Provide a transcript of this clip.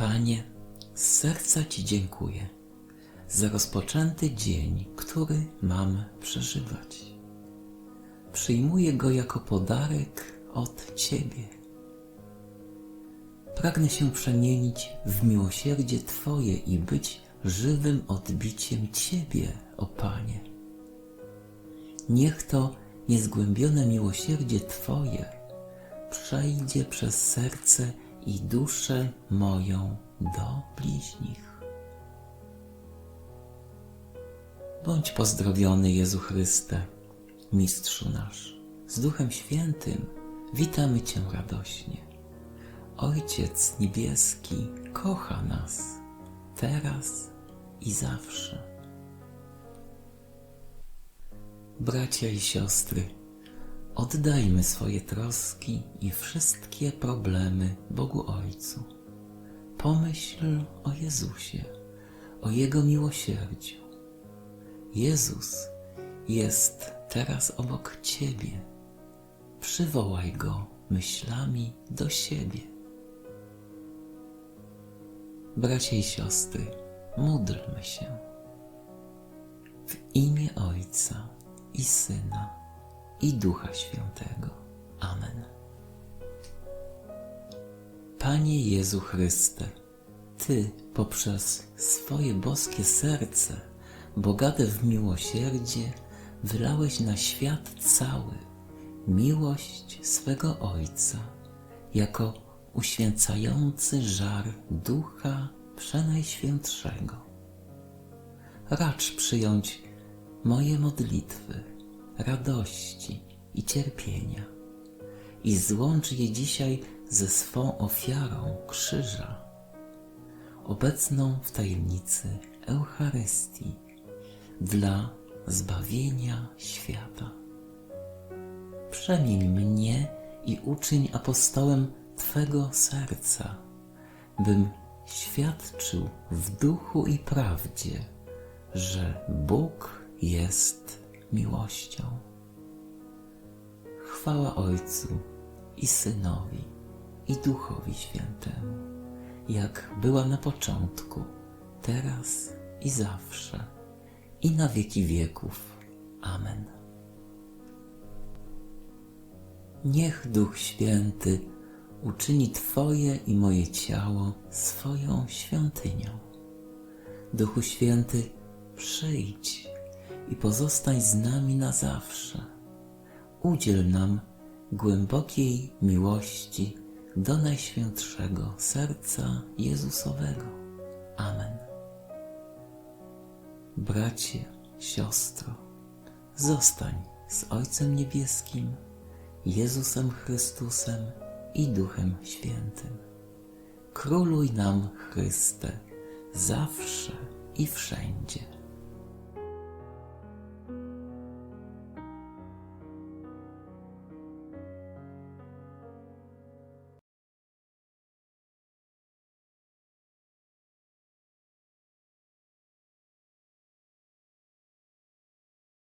Panie, z serca Ci dziękuję za rozpoczęty dzień, który mam przeżywać. Przyjmuję go jako podarek od Ciebie. Pragnę się przemienić w miłosierdzie Twoje i być żywym odbiciem Ciebie, o Panie. Niech to niezgłębione miłosierdzie Twoje przejdzie przez serce i duszę moją do bliźnich. Bądź pozdrowiony Jezu Chryste, Mistrzu nasz. Z Duchem Świętym witamy Cię radośnie. Ojciec Niebieski kocha nas, teraz i zawsze. Bracia i siostry, oddajmy swoje troski i wszystkie problemy Bogu Ojcu. Pomyśl o Jezusie, o Jego miłosierdziu. Jezus jest teraz obok Ciebie. Przywołaj Go myślami do siebie. Bracia i siostry, módlmy się. W imię Ojca i Syna i Ducha Świętego. Amen. Panie Jezu Chryste, Ty poprzez swoje boskie serce, bogate w miłosierdzie, wylałeś na świat cały miłość swego Ojca, jako uświęcający żar Ducha Przenajświętszego. Racz przyjąć moje modlitwy, radości i cierpienia i złącz je dzisiaj ze swą ofiarą krzyża, obecną w tajemnicy Eucharystii dla zbawienia świata. Przemień mnie i uczyń apostołem Twego serca, bym świadczył w duchu i prawdzie, że Bóg jest miłością. Chwała Ojcu i Synowi i Duchowi Świętemu, jak była na początku, teraz i zawsze, i na wieki wieków. Amen. Niech Duch Święty uczyni Twoje i moje ciało swoją świątynią. Duchu Święty, przyjdź i pozostań z nami na zawsze. Udziel nam głębokiej miłości do Najświętszego Serca Jezusowego. Amen. Bracie, siostro, zostań z Ojcem Niebieskim, Jezusem Chrystusem i Duchem Świętym. Króluj nam, Chryste, zawsze i wszędzie.